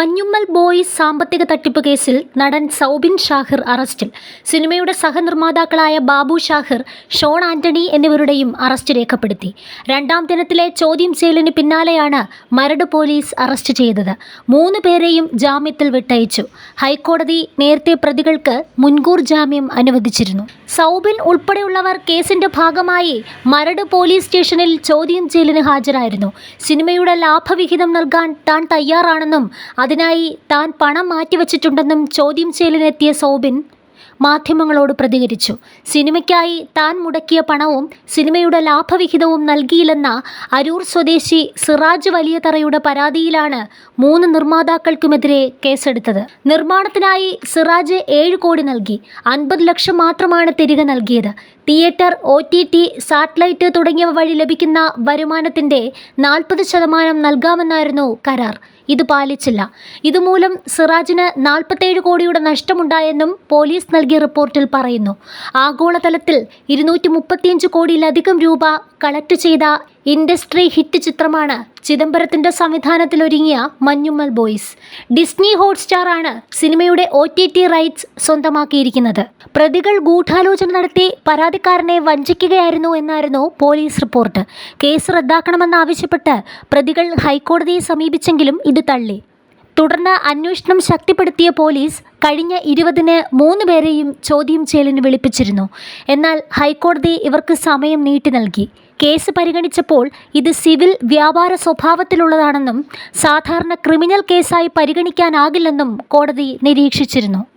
Manjummel boy സാമ്പത്തിക തട്ടിപ്പ് കേസിൽ നടൻ സൗബിൻ ഷാഹിർ അറസ്റ്റിൽ. സിനിമയുടെ സഹനിർമ്മാതാക്കളായ ബാബു ഷാഹിർ ഷോൺ ആന്റണി എന്നിവരുടെയും അറസ്റ്റ് രേഖപ്പെടുത്തി. രണ്ടാം ദിനത്തിലെ ചോദ്യം ചെയ്യലിന് പിന്നാലെയാണ് മരട് പോലീസ് അറസ്റ്റ് ചെയ്തത്. മൂന്ന് പേരെയും ജാമ്യത്തിൽ വിട്ടയച്ചു. ഹൈക്കോടതി നേരത്തെ പ്രതികൾക്ക് മുൻകൂർ ജാമ്യം അനുവദിച്ചിരുന്നു. സൗബിൻ ഉൾപ്പെടെയുള്ളവർ കേസിന്റെ ഭാഗമായി മരട് പോലീസ് സ്റ്റേഷനിൽ ചോദ്യം ചെയ്യലിന് ഹാജരായിരുന്നു. സിനിമയുടെ ലാഭവിഹിതം നൽകാൻ താൻ തയ്യാറാണെന്നും അതിനായി താൻ പണം മാറ്റിവെച്ചിട്ടുണ്ടെന്നും ചോദ്യം ചെയ്യലിനെത്തിയ സൗബിൻ മാധ്യമങ്ങളോട് പ്രതികരിച്ചു. സിനിമയ്ക്കായി താൻ മുടക്കിയ പണവും സിനിമയുടെ ലാഭവിഹിതവും നൽകിയില്ലെന്ന അരൂർ സ്വദേശി സിറാജ് വലിയതറയുടെ പരാതിയിലാണ് മൂന്ന് നിർമ്മാതാക്കൾക്കുമെതിരെ കേസെടുത്തത്. നിർമ്മാണത്തിനായി സിറാജ് ഏഴ് കോടി നൽകി. അൻപത് ലക്ഷം മാത്രമാണ് തിരികെ നൽകിയത്. Theatre O T T satellite തുടങ്ങിയവ വഴി ലഭിക്കുന്ന വരുമാനത്തിന്റെ നാൽപ്പത് ശതമാനം നൽകാമെന്നായിരുന്നു കരാർ. ഇത് പാലിച്ചില്ല. ഇതുമൂലം സിറാജിന് നാൽപ്പത്തേഴ് കോടിയുടെ നഷ്ടമുണ്ടായെന്നും പോലീസ് നൽകിയ റിപ്പോർട്ടിൽ പറയുന്നു. ആഗോളതലത്തിൽ ഇരുന്നൂറ്റി മുപ്പത്തിയഞ്ച് കോടിയിലധികം രൂപ കളക്ട് ചെയ്ത ഇൻഡസ്ട്രി ഹിറ്റ് ചിത്രമാണ് ചിദംബരത്തിന്റെ സംവിധാനത്തിലൊരുങ്ങിയ മഞ്ഞുമ്മൽ ബോയ്സ്. ഡിസ്നി ഹോട്ട്സ്റ്റാർ ആണ് സിനിമയുടെ ഒ ടി ടി റൈറ്റ്സ് സ്വന്തമാക്കിയിരിക്കുന്നത്. പ്രതികൾ ഗൂഢാലോചന നടത്തി പരാതിക്കാരനെ വഞ്ചിക്കുകയായിരുന്നു എന്നായിരുന്നു പോലീസ് റിപ്പോർട്ട്. കേസ് റദ്ദാക്കണമെന്നാവശ്യപ്പെട്ട് പ്രതികൾ ഹൈക്കോടതിയെ സമീപിച്ചെങ്കിലും ഇത് തള്ളി. തുടർന്ന് അന്വേഷണം ശക്തിപ്പെടുത്തിയ പോലീസ് കഴിഞ്ഞ ഇരുപതിന് മൂന്ന് പേരെയും ചോദ്യം ചെയ്യലിന് വിളിപ്പിച്ചിരുന്നു. എന്നാൽ ഹൈക്കോടതി ഇവർക്ക് സമയം നീട്ടി നൽകി. കേസ് പരിഗണിച്ചപ്പോൾ ഇത് സിവിൽ വ്യാപാര സ്വഭാവത്തിലുള്ളതാണെന്നും സാധാരണ ക്രിമിനൽ കേസായി പരിഗണിക്കാനാകില്ലെന്നും കോടതി നിരീക്ഷിച്ചിരുന്നു.